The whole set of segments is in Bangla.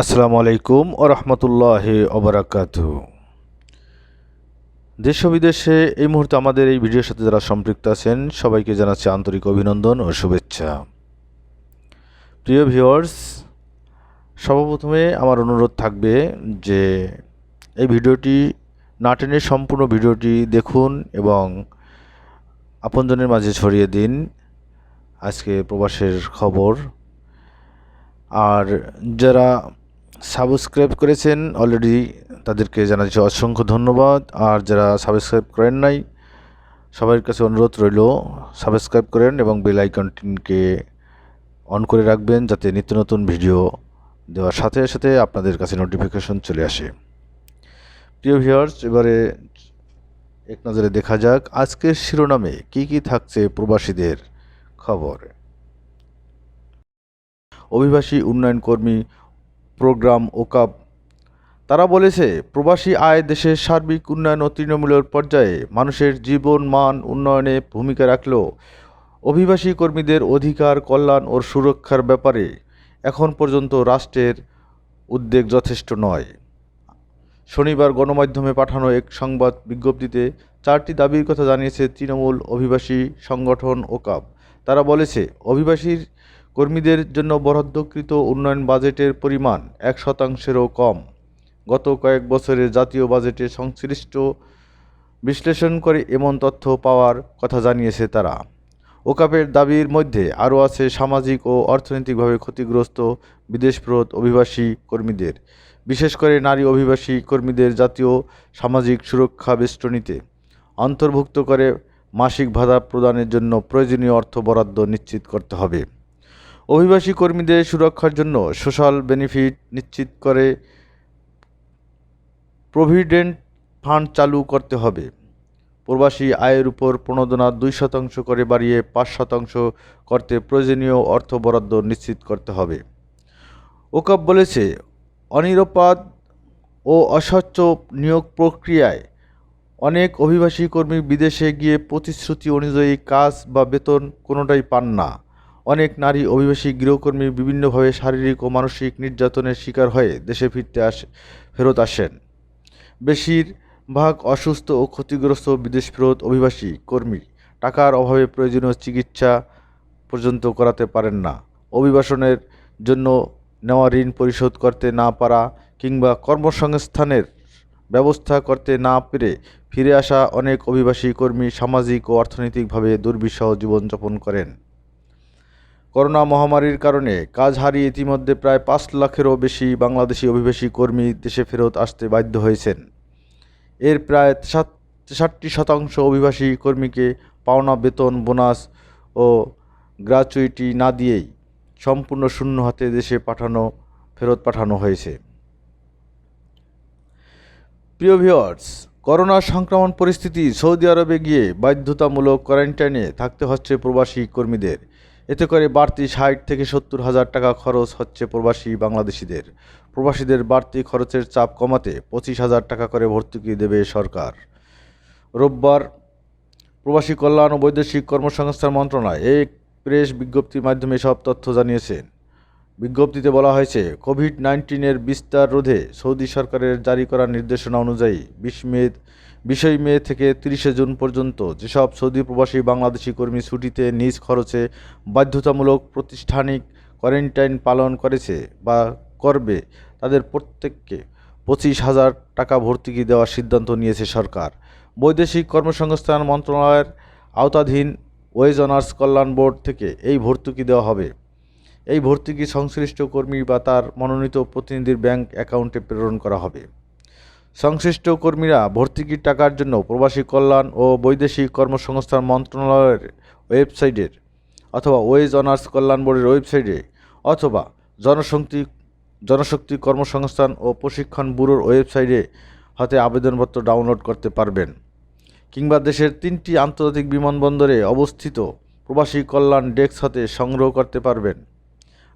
আসসালামু আলাইকুম ও রহমতুল্লাহ ওবরাকাত দেশ ও বিদেশে এই মুহূর্তে আমাদের এই ভিডিওর সাথে যারা সম্পৃক্ত আছেন, সবাইকে জানাচ্ছি আন্তরিক অভিনন্দন ও শুভেচ্ছা। প্রিয় ভিউয়ার্স, সর্বপ্রথমে আমার অনুরোধ থাকবে যে এই ভিডিওটি না টেনে সম্পূর্ণ ভিডিওটি দেখুন এবং আপনজনের মাঝে ছড়িয়ে দিন। আজকে প্রবাসের খবর। আর যারা সাবস্ক্রাইব করেছেন অলরেডি তাদেরকে জানাচ্ছি অসংখ্য ধন্যবাদ। আর যারা সাবস্ক্রাইব করেন নাই, সবার কাছে অনুরোধ রইল, সাবস্ক্রাইব করেন এবং বেল আইকনটিকে অন করে রাখবেন যাতে নিত্য নতুন ভিডিও দেওয়ার সাথে সাথে আপনাদের কাছে নোটিফিকেশন চলে আসে। প্রিয় ভিউয়ার্স এবারে এক নজরে দেখা যাক আজকের শিরোনামে কি কি থাকছে প্রবাসীদের খবর। অভিবাসী উন্নয়ন কর্মী প্রোগ্রাম ওকাপ তারা বলেছে, প্রবাসী আয় দেশের সার্বিক উন্নয়ন ও তৃণমূলের পর্যায়ে মানুষের জীবন, মান, উন্নয়নে ভূমিকা রাখলেও অভিবাসী কর্মীদের অধিকার, কল্যাণ ও সুরক্ষার ব্যাপারে এখন পর্যন্ত রাষ্ট্রের উদ্বেগ যথেষ্ট নয়। শনিবার গণমাধ্যমে পাঠানো এক সংবাদ বিজ্ঞপ্তিতে চারটি দাবির কথা জানিয়েছে তৃণমূল অভিবাসী সংগঠন ওকাব তারা বলেছে, অভিবাসীর কর্মীদের জন্য বরাদ্দকৃত উন্নয়ন বাজেটের পরিমাণ এক শতাংশেরও কম। গত কয়েক বছরে জাতীয় বাজেটে সংশ্লিষ্ট বিশ্লেষণ করে এমন তথ্য পাওয়ার কথা জানিয়েছে তারা। ওকাপের দাবির মধ্যে আরও আছে সামাজিক ও অর্থনৈতিকভাবে ক্ষতিগ্রস্ত বিদেশফেরত অভিবাসী কর্মীদের, বিশেষ করে নারী অভিবাসী কর্মীদের জাতীয় সামাজিক সুরক্ষা বেষ্টনীতে অন্তর্ভুক্ত করে মাসিক ভাতা প্রদানের জন্য প্রয়োজনীয় অর্থ বরাদ্দ নিশ্চিত করতে হবে। অভিবাসী কর্মীদের সুরক্ষার জন্য সোশ্যাল বেনিফিট নিশ্চিত করে প্রভিডেন্ট ফান্ড চালু করতে হবে। প্রবাসী আয়ের উপর প্রণোদনা দুই শতাংশ করে বাড়িয়ে পাঁচ শতাংশ করতে প্রয়োজনীয় অর্থ বরাদ্দ নিশ্চিত করতে হবে। ওকাপ বলেছে, অনিরপাদ ও অস্বচ্ছ নিয়োগ প্রক্রিয়ায় অনেক অভিবাসী কর্মী বিদেশে গিয়ে প্রতিশ্রুতি অনুযায়ী কাজ বা বেতন কোনোটাই পান না। অনেক নারী অভিবাসী গৃহকর্মী বিভিন্নভাবে শারীরিক ও মানসিক নির্যাতনের শিকার হয়ে দেশে ফিরতে আসে, ফেরত আসেন। বেশিরভাগ অসুস্থ ও ক্ষতিগ্রস্ত বিদেশ ফেরত অভিবাসী কর্মী টাকার অভাবে প্রয়োজনীয় চিকিৎসা পর্যন্ত করাতে পারেন না। অভিবাসনের জন্য নেওয়া ঋণ পরিশোধ করতে না পারা কিংবা কর্মসংস্থানের ব্যবস্থা করতে না পেরে ফিরে আসা অনেক অভিবাসী কর্মী সামাজিক ও অর্থনৈতিকভাবে দুর্বিষহ জীবনযাপন করেন। করোনা মহামারীর কারণে কাজ হারিয়ে ইতিমধ্যে প্রায় পাঁচ লাখেরও বেশি বাংলাদেশি অভিবাসী কর্মী দেশে ফেরত আসতে বাধ্য হয়েছেন। এর প্রায় তেষট্টি শতাংশ অভিবাসী কর্মীকে পাওনা, বেতন, বোনাস ও গ্র্যাচুইটি না দিয়েই সম্পূর্ণ শূন্য হাতে দেশে পাঠানো, ফেরত পাঠানো হয়েছে। প্রিয় ভিওয়ার্স করোনা সংক্রমণ পরিস্থিতি সৌদি আরবে গিয়ে বাধ্যতামূলক কোয়ারেন্টাইনে থাকতে হচ্ছে প্রবাসী কর্মীদের। এতে করে বাড়তি ষাট থেকে সত্তর হাজার টাকা খরচ হচ্ছে প্রবাসী বাংলাদেশিদের। প্রবাসীদের বাড়তি খরচের চাপ কমাতে পঁচিশ হাজার টাকা করে ভর্তুকি দেবে সরকার। রোববার প্রবাসী কল্যাণ ও বৈদেশিক কর্মসংস্থান মন্ত্রণালয় এক প্রেস বিজ্ঞপ্তির মাধ্যমে সব তথ্য জানিয়েছেন। বিজ্ঞপ্তিতে বলা হয়েছে, কোভিড নাইন্টিনের বিস্তার রোধে সৌদি সরকারের জারি করা নির্দেশনা অনুযায়ী বিশ মে বিশই মে থেকে তিরিশে জুন পর্যন্ত যেসব সৌদি প্রবাসী বাংলাদেশি কর্মী ছুটিতে নিজ খরচে বাধ্যতামূলক প্রতিষ্ঠানিক কোয়ারেন্টাইন পালন করেছে বা করবে, তাদের প্রত্যেককে পঁচিশ হাজার টাকা ভর্তুকি দেওয়ার সিদ্ধান্ত নিয়েছে সরকার। বৈদেশিক কর্মসংস্থান মন্ত্রণালয়ের আওতাধীন ওয়েজ অনার্স কল্যাণ বোর্ড থেকে এই ভর্তুকি দেওয়া হবে। এই ভর্তুকি সংশ্লিষ্ট কর্মী বা তার মনোনীত প্রতিনিধির ব্যাংক অ্যাকাউন্টে প্রেরণ করা হবে। সংশ্লিষ্ট কর্মীরা ভর্তুকির টাকার জন্য প্রবাসী কল্যাণ ও বৈদেশিক কর্মসংস্থান মন্ত্রণালয়ের ওয়েবসাইটের অথবা ওয়েজ অনার্স কল্যাণ বোর্ডের ওয়েবসাইটে অথবা জনশক্তি জনশক্তি কর্মসংস্থান ও প্রশিক্ষণ ব্যুরোর ওয়েবসাইটে হতে আবেদনপত্র ডাউনলোড করতে পারবেন। কিংবা দেশের তিনটি আন্তর্জাতিক বিমানবন্দরে অবস্থিত প্রবাসী কল্যাণ ডেস্ক হতে সংগ্রহ করতে পারবেন।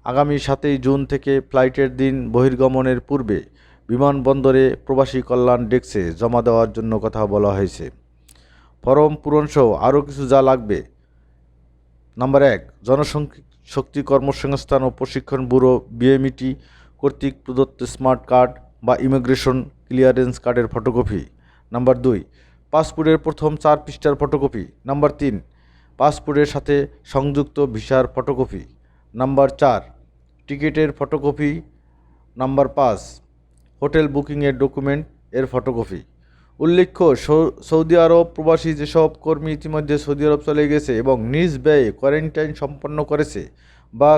আগামী সাতই জুন থেকে ফ্লাইটের দিন বহির্গমনের পূর্বে বিমানবন্দরে প্রবাসী কল্যাণ ডেস্কে জমা দেওয়ার জন্য কথা বলা হয়েছে। ফরম পূরণসহ আরও কিছু যা লাগবে। নাম্বার এক, জনশক্তি কর্মসংস্থান ও প্রশিক্ষণ ব্যুরো বিএমইটি কর্তৃক প্রদত্ত স্মার্ট কার্ড বা ইমিগ্রেশন ক্লিয়ারেন্স কার্ডের ফটোকপি। নাম্বার দুই, পাসপোর্টের প্রথম চার পৃষ্ঠার ফটোকপি। নাম্বার তিন, পাসপোর্টের সাথে সংযুক্ত ভিসার ফটোকপি। নাম্বার চার, টিকিটের ফটোকপি। নাম্বার পাঁচ হোটেল বুকিংয়ের ডকুমেন্ট এর ফটোকপি। উল্লেখ্য সৌদি আরব প্রবাসী যেসব কর্মী ইতিমধ্যে সৌদি আরব চলে গেছে এবং নিজ ব্যয়ে কোয়ারেন্টাইন সম্পন্ন করেছে বা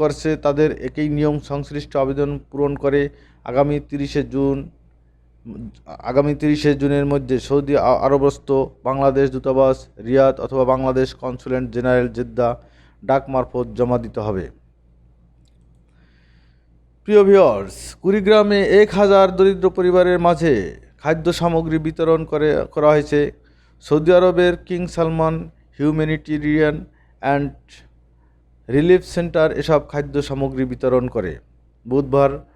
করছে, তাদের একই নিয়ম সংশ্লিষ্ট আবেদন পূরণ করে আগামী তিরিশে জুন, আগামী তিরিশে জুনের মধ্যে সৌদি আরবস্থ বাংলাদেশ দূতাবাস, রিয়াদ অথবা বাংলাদেশ কনসুলেট জেনারেল জেদ্দা ডাক মারফত জমা দিতে হবে। প্রিয় ভিওর্স কুড়িগ্রামে এক হাজার দরিদ্র পরিবারের মাঝে খাদ্য সামগ্রী বিতরণ করে, করা হয়েছে। সৌদি আরবের King Salman humanitarian and relief centre এসব খাদ্য সামগ্রী বিতরণ করে। বুধবার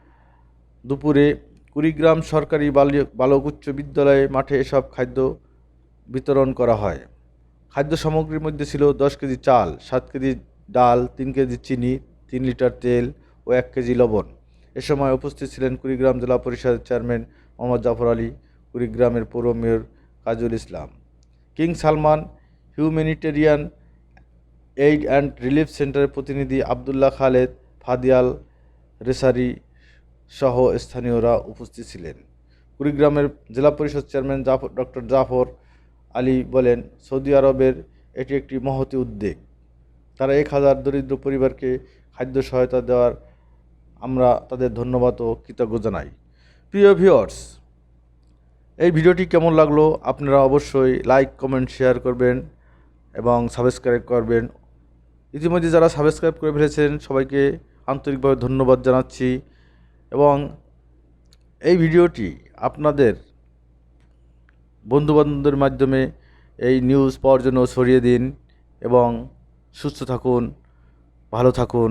দুপুরে কুড়িগ্রাম সরকারি বালি- বালক উচ্চ বিদ্যালয়ে মাঠে এসব খাদ্য বিতরণ করা হয়। খাদ্য সামগ্রীর মধ্যে ছিল দশ কেজি চাল, সাত কেজি ডাল, তিন কেজি চিনি, তিন লিটার তেল ও এক কেজি লবণ। এ সময় উপস্থিত ছিলেন কুড়িগ্রাম জেলা পরিষদের চেয়ারম্যান মোহাম্মদ জাফর আলী, কুড়িগ্রামের পৌর mayor Kajul Islam, King Salman humanitarian aid and relief সেন্টারের প্রতিনিধি আবদুল্লাহ খালেদ ফাদিয়াল রেসারি সহ স্থানীয়রা উপস্থিত ছিলেন। কুড়িগ্রামের জেলা পরিষদ চেয়ারম্যান জাফর ডক্টর জাফর আলী বলেন, সৌদি আরবের এটি একটি মহতি উদ্যোগ তারা এক হাজার দরিদ্র পরিবারকে খাদ্য সহায়তা দেওয়ার আমরা তাদের ধন্যবাদ ও কৃতজ্ঞ জানাই। প্রিয় ভিউয়ার্স এই ভিডিওটি কেমন লাগল আপনারা অবশ্যই লাইক কমেন্ট শেয়ার করবেন এবং সাবস্ক্রাইব করবেন। ইতিমধ্যে যারা সাবস্ক্রাইব করে ফেলেছেন, সবাইকে আন্তরিকভাবে ধন্যবাদ জানাচ্ছি এবং এই ভিডিওটি আপনাদের বন্ধুবান্ধবদের মাধ্যমে এই নিউজ পাওয়ার জন্য ছড়িয়ে দিন এবং সুস্থ থাকুন, ভালো থাকুন।